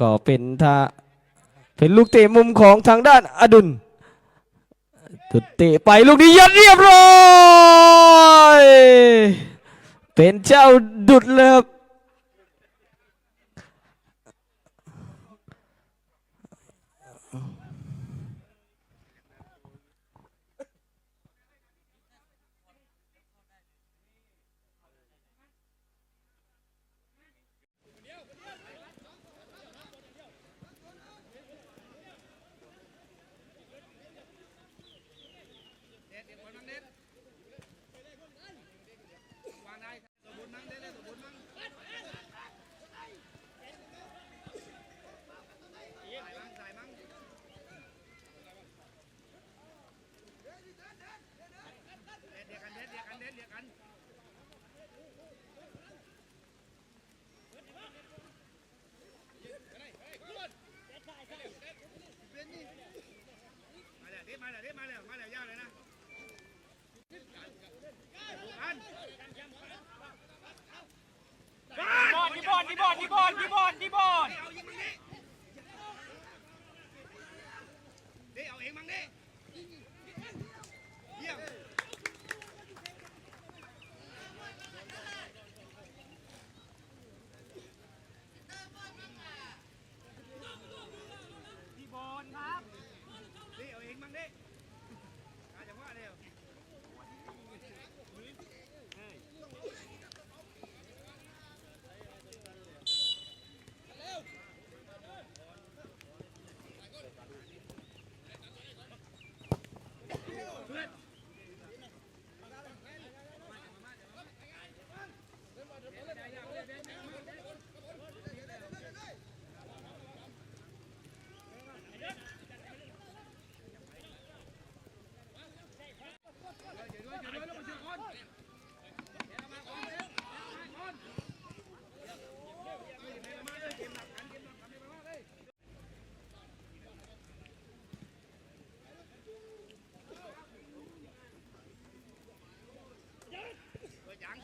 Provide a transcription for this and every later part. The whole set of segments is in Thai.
ก็เป็นท่าเป็นลูกเตะมุมของทางด้านอดุลตุดเตะไปลูกนี้ยัดเรียบร้อย เป็นเจ้าดุดเลยครับ ที่บอลที่บอลดีบอลดีบอลดีบอล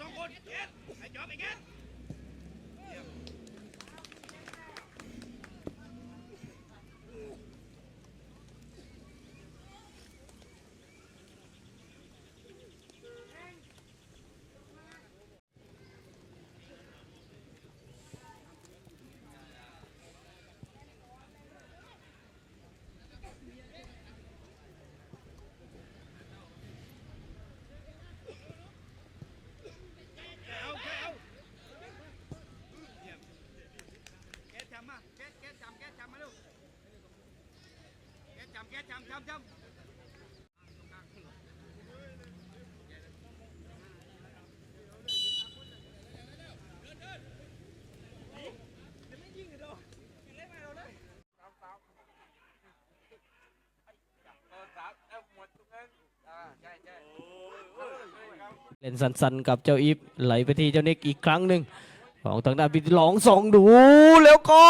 สองคนเกศไอ้จอบไอ้เกศ จำจำเล่นสันๆกับเจ้าอีฟไหลไปที่เจ้าเน็กอีกครั้งหนึ่งของทางด้านพิธีลองสองดูแล้วก็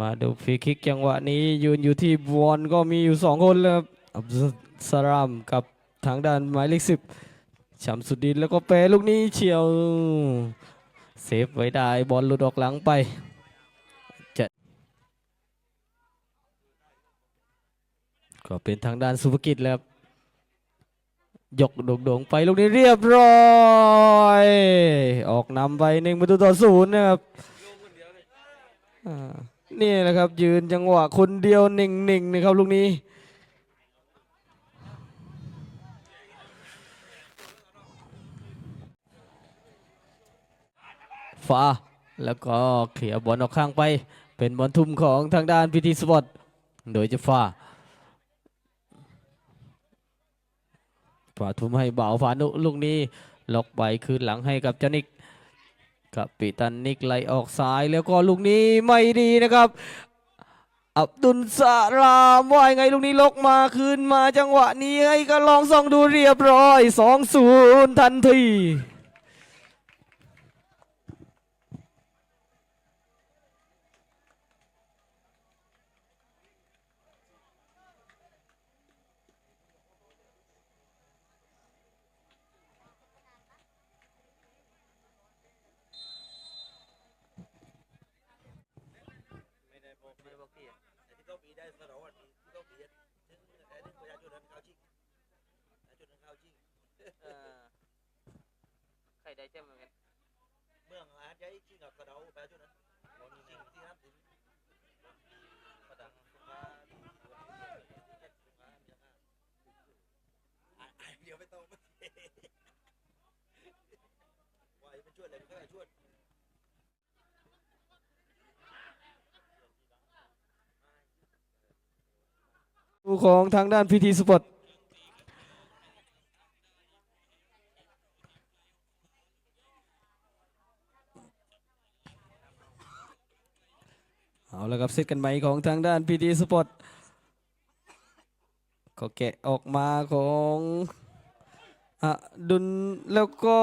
มาดูฟรีคิกจังหวะนี้ยืนอยู่ที่บอลก็มีอยู่สองคนเลยครับอับดุลสลามกับทางด้านหมายเลขสิบชัมสุดดินแล้วก็เปลูกนี้เฉียวเซฟไว้ได้บอลหลุดออกหลังไปจะก็เป็นทางด้านสุภกิจแล้วครับ ยกโด่งๆไปลูกนี้เรียบร้อย ออกนำไปหนึ่งประตูต่อศูนย์นะครับนี่แหละครับ ยืนจังหวะคนเดียวหนิ่งๆนะครับลูกนี้ฟ้าแล้วก็เขี่ยบอลออกข้างไป เป็นบอลทุ่มของทางด้านพีทีสปอร์ตโดยจะฟ้า ปาทุ่มให้เบาฝานุลูกนี้ล็อกไปคืนหลังให้กับเจนิกกับปิตันนิกไล่ออกซ้ายแล้วก็ลูกนี้ไม่ดีนะครับ อับดุลสาลามว่ายังไงลูกนี้ลกมาคืนมาจังหวะนี้ให้ก็ลองส่องดูเรียบร้อย 2-0 ทันที สระวัตรต้องเปลี่ยนถึงไอ้นี่ประชาชนนั้นเข้าชิงประชาชนนั้นเข้าชิง ใครได้แชมป์เหมือนกั นเมืองอาจจะชิงกับสระวัตรประชาชนนั้นชิงที่น้ำถึงประดังสุขาสุขาสุขายังไงอะเดี๋ยวไม่ต้องว่ามันช่วยอะไรมันก็ช่วย คู่ของทางด้านพีทีสปอร์ตเอาแล้วครับเซตกันใหม่ของทางด้านพีทีสปอร์ตก็แกะออกมาของอดุลแล้วก็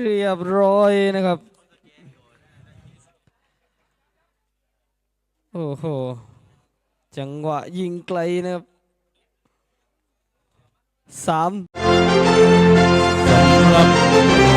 เรียบร้อยนะครับ โอ้โห จังหวะยิงไกลนะครับสามสำหรับ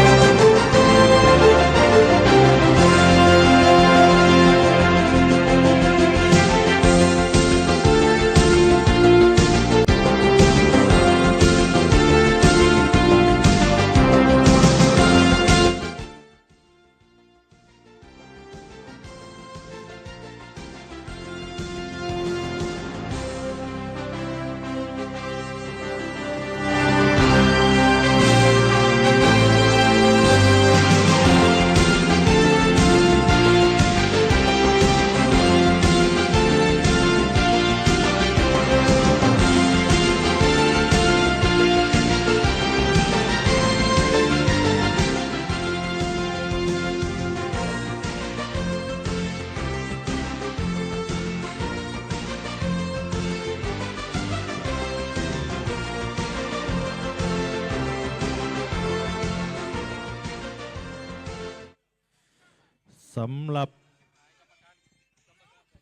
ำหรับ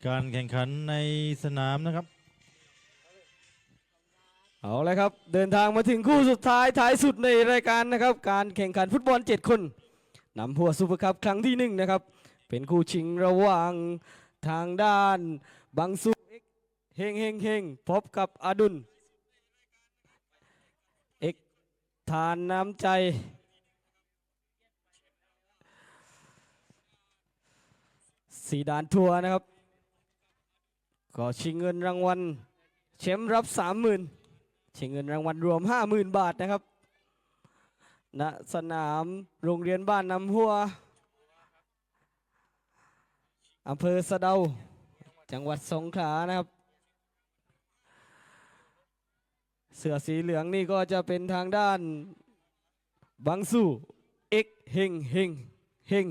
การแข่งขันในสนามนะครับ เอาเลยครับ เดินทางมาถึงคู่สุดท้ายท้ายสุดในรายการนะครับ การแข่งขันฟุตบอล 7 คนนำหัวซูเปอร์คัพครั้งที่หนึ่งนะครับ เป็นคู่ชิงระหว่างทางด้านบังซูเอ็กเฮงเฮงเฮงพบกับอดุล เอกทานน้ำใจ สีดานทัวร์นะครับ ก็ชิงเงินรางวัลแชมป์รับ30,000ชิงเงินรางวัลรวม50,000บาทนะครับณสนามโรงเรียนบ้านน้ำหัวอำเภอสะเดา จังหวัดสงขลานะครับ เสือสีเหลืองนี่ก็จะเป็นทางด้าน บังสู้เอ็กเฮงเฮงเฮง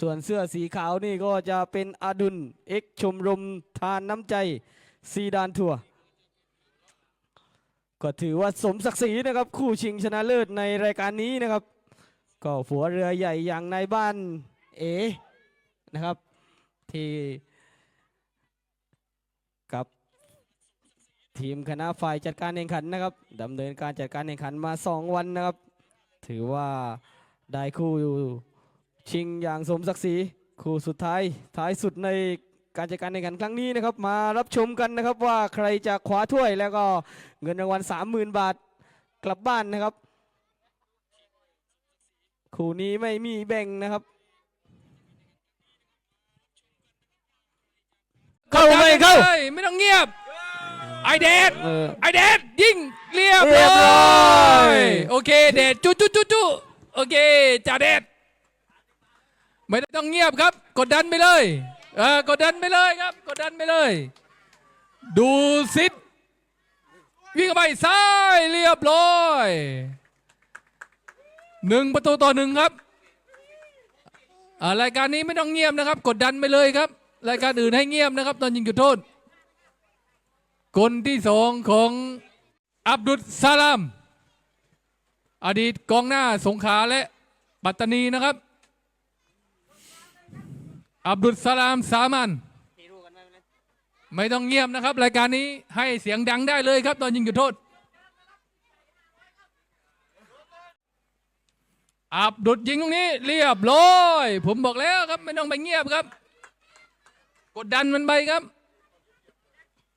ส่วนเสื้อสีขาวนี่ก็จะเป็นอดุลเอ็กชมรมทานน้ำใจซีดานทัวก็ถือว่าสมศักดิ์ศรีนะครับ คู่ชิงชนะเลิศในรายการนี้นะครับ ก็ผัวเรือใหญ่อย่างในบ้านเอนะครับ ที่กับทีมคณะฝ่ายจัดการแข่งขันนะครับดำเนินการจัดการแข่งขันมา 2 วันนะครับ ถือว่าได้คู่อยู่ ชิงอย่างสมศักดิ์ศรีคู่สุดท้ายท้ายสุดในการจัดการแข่งขันครั้งนี้นะครับมารับชมกันนะครับว่าใครจะคว้าถ้วยแล้วก็เงินรางวัล30,000 บาทกลับบ้านนะครับ คู่นี้ไม่มีแบ่งนะครับ เข้าไม่เข้าฮ้ยไม่ต้องเงียบ ไอเดดเออ ไอเดดยิงเรียบเรียบร้ร้ออย ย โอเคเดดจุจุจุจุโอเคจ่าเดด ไม่ต้องเงียบครับ กดดันไปเลยเออกดดันไปเลยครับ กดดันไปเลย ดูซิดวิ่งไปซ้ายเรียบร้อยหนึ่งประตูต่อหนึ่งครับรายการนี้ไม่ต้องเงียบนะครับ กดดันไปเลยครับ รายการอื่นให้เงียบนะครับ ตอนยิงจุดโทษคนที่สองของอับดุลซาลาม อดีตกองหน้าสงขาและปัตตานีนะครับ อับดุลซาลามสามันไม่ต้องเงียบนะครับ รายการนี้ให้เสียงดังได้เลยครับ ตอนยิงจุดโทษ อับดุลยิงตรงนี้ เรียบร้อยผมบอกแล้วครับ ไม่ต้องไปเงียบครับ กดดันมันไปครับ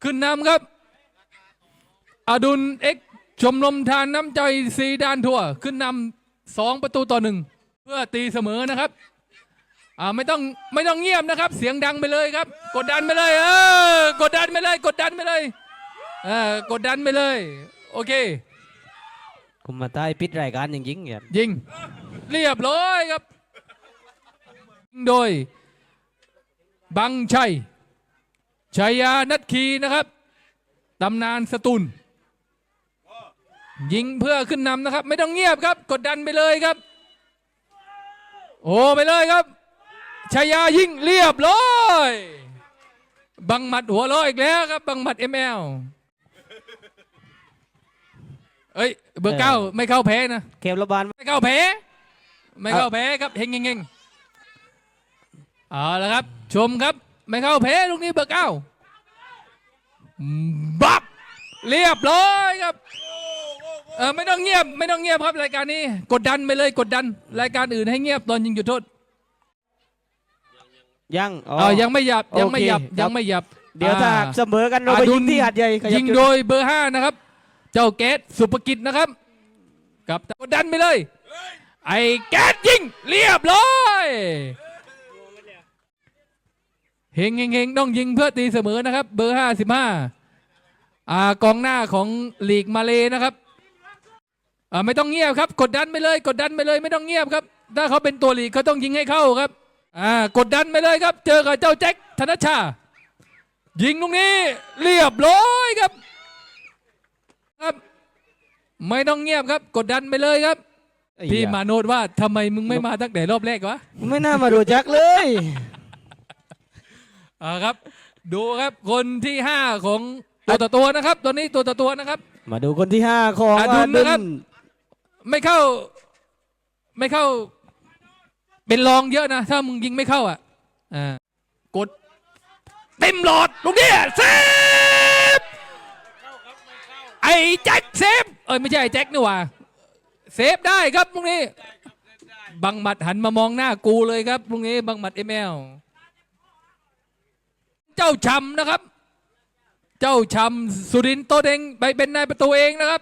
ขึ้นนำครับ อดุลเอ็กชมรมทานน้ำใจสีดานทั่ว ขึ้นนำสองประตูต่อหนึ่งเพื่อตีเสมอนะครับ อ่าไม่ต้องไม่ต้องเงียบนะครับ เสียงดังไปเลยครับ กดดันไปเลยเออกดดันไปเลย กดดันไปเลยเออกดดันไปเลย โอเคคุมมาใต้ปิดรายการอย่างยิงเนี่ยยิง เรียบร้อยครับยิงโดย บังชัยชัยยานัทคีนะครับตำนานสตุลยิงเพื่อขึ้นนำนะครับ ไม่ต้องเงียบครับ กดดันไปเลยครับ โอ้ไปเลยครับ ชัยยายิงเรียบร้อยบังหมัดหัวเร้อยอีกแล้วครับ บังหมัดเอ็มแอลเอ้ยเบอร์เก้าไม่เข้าแพ้นะเกมระบาลไม่เข้าแพ้ ไม่เข้าแพ้ครับเฮงเฮงเฮงเอาละครับ ชมครับ ไม่เข้าแพ้ลูกนี้เบอร์เก้าบับเรียบร้อยครับเออไม่ต้องเงียบ ไม่ต้องเงียบครับรายการนี้ กดดันไปเลยกดดัน รายการอื่นให้เงียบตอนยิงจุดโทษ ยังอ๋อ เออยังไม่หยับยังไม่หยับโอเคยังไม่หยับเดี๋ยวถ้าอ่าเสมอกันเราไปอดุยิลงที่หัดใหญ่ขบยิงจุโดยเบอร์ห้านะครับ เจ้าแก๊สสุภกิจนะครับ กับกดดันไปเลย ไอ้แก๊สยิงเรียบร้อยเฮงเฮงเฮงต้องยิงเพื่อตีเสมอนะครับ เบอร์ห้าสิบห้าอ่ากองหน้าของลีกมาเลนะครับอ่าไม่ต้องเงียบครับ กดดันไปเลย กดดันไปเลย ไม่ต้องเงียบครับ ถ้าเขาเป็นตัวลีกเขาต้องยิงให้เข้าครับ อ่ากดดันไปเลยครับ เจอกับเจ้าแจ็คธนชชา ยิงตรงนี้เรียบร้อยครับ ครับ ไม่ต้องเงียบครับ กดดันไปเลยครับไอ้พี่เหี้ยมาโนดว่าทำไมมึงไม่มาตั้งแต่รอบแรกวะไม่น่ามาดูจักเลยอ่าครับ ดูครับคนที่ห้าของตัวต่อตัวนะครับ ตัวนี้ตัวต่อตัวนะครับ มาดูคนที่ห้าของอดุลนะครับอไม่เข้า ไม่เข้า เป็นรองเยอะนะ ถ้ามึงยิงไม่เข้าอะอ่ากดเต็มหลอดลูกเนี่ยเซฟไอ้แจ็คเซฟเอ้ยไม่ใช่ไอ้แจ็คนี่หว่าเซฟได้ครับลูกนี้ บังหมัดหันมามองหน้ากูเลยครับลูกนี้ บังหมัดเอมลเจ้าชำนะครับ เจ้าชำสุรินโตเดงไปเป็นนายประตูเองนะครับ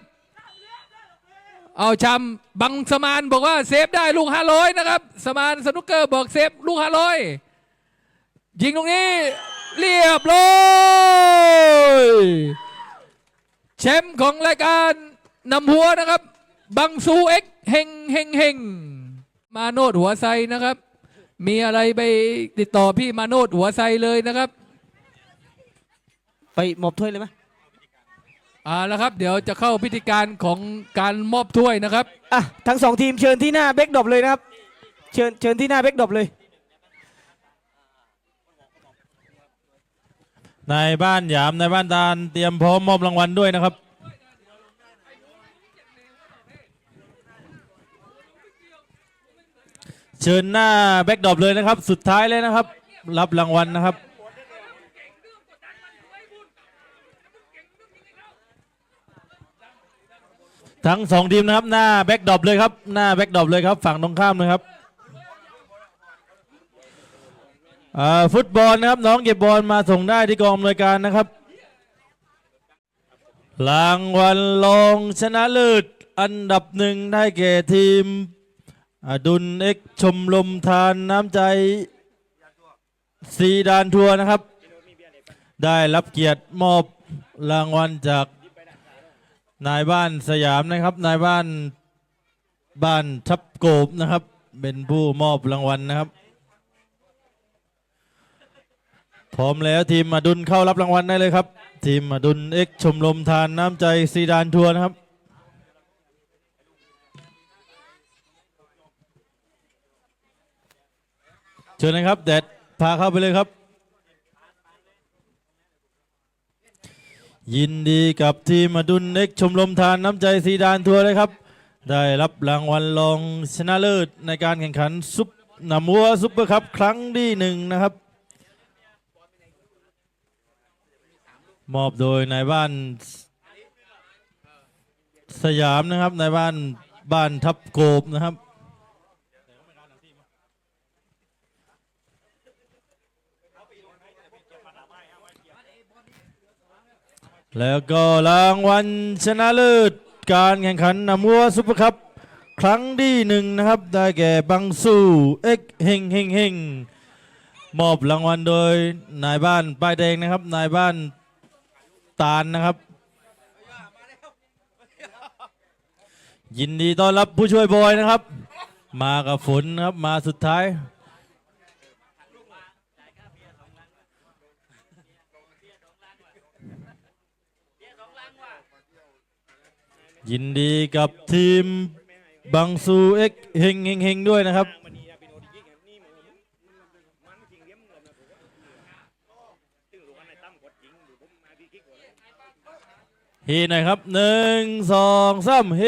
เอาชำบังสมานบอกว่าเซฟได้ลูกห้าร้อยนะครับ สมานสนุกเกอร์บอกเซฟลูกห้าร้อยยิงตรงนี้เรียบร้อยแชมป์ของรายการนำหัวนะครับ บังซูเอ็กเฮงเฮงเฮงมาโนดหัวไซนะครับ มีอะไรไปติดต่อพี่มาโนดหัวไซเลยนะครับ ไปหมอบถ้วยเลยไหม อ่าแล้วครับ เดี๋ยวจะเข้าพิธีการของการมอบถ้วยนะครับ อะทั้งสองทีมเชิญที่หน้าเบคดรอปเลยนะครับ เชิญเชิญที่หน้าเบคดรอปเลย นายบ้านหยามนายบ้านตาลเตรียมพร้อมมอบรางวัลด้วยนะครับ เชิญหน้าแบ็กดรอปเลยนะครับ สุดท้ายเลยนะครับ รับรางวัลนะครับ ทั้งสองทีมนะครับหน้าแบ็กดรอปเลยครับหน้าแบ็กดรอปเลยครับฝั่งตรงข้ามนะครับฟุตบอลนะครับน้องเก็บบอลมาส่งได้ที่กองอำนวยการนะครับรางวัลรองชนะเลิศอันดับหนึ่งได้แก่ทีมอดุลเอ็กชมรมทานน้ำใจซีดานทัวร์นะครับ ได้รับเกียรติมอบรางวัลจาก นายบ้านสยามนะครับ นายบ้านบ้านทับโกบนะครับ เป็นผู้มอบรางวัลนะครับ พร้อมแล้วทีมอดุลเข้ารับรางวัลได้เลยครับ ทีมอดุลเอ็กชมรมทานน้ำใจซีดานทัวร์นะครับเชิญนะครับแดดพาเข้าไปเลยครับ ยินดีกับทีมอดุลเอ็กชมรมทานน้ำใจซีดานทัวร์เลยครับ ได้รับรางวัลรองชนะเลิศในการแข่งขันซุปหนำวัวซุปเปอร์คัพครั้งที่หนึ่งนะครับ มอบโดยนายบ้านสยามนะครับนายบ้านบ้านทับโกบนะครับ แล้วก็รางวัลชนะเลิศการแข่งขันนำวัวซุปเปอร์คัพครั้งที่หนึ่งนะครับ ได้แก่บังซูเอ็กเฮงเฮงเฮงมอบรางวัลโดยนายบ้านป้ายแดงนะครับ นายบ้านตาลนะครับ ยินดีต้อนรับผู้ช่วยบอยนะครับ มากับฝนครับมาสุดท้าย ยินดีกับทีมบังซูเอ็กเฮงเฮงเฮงด้วยนะครับ เฮหน่อยครับหนึ่งสองสามเฮ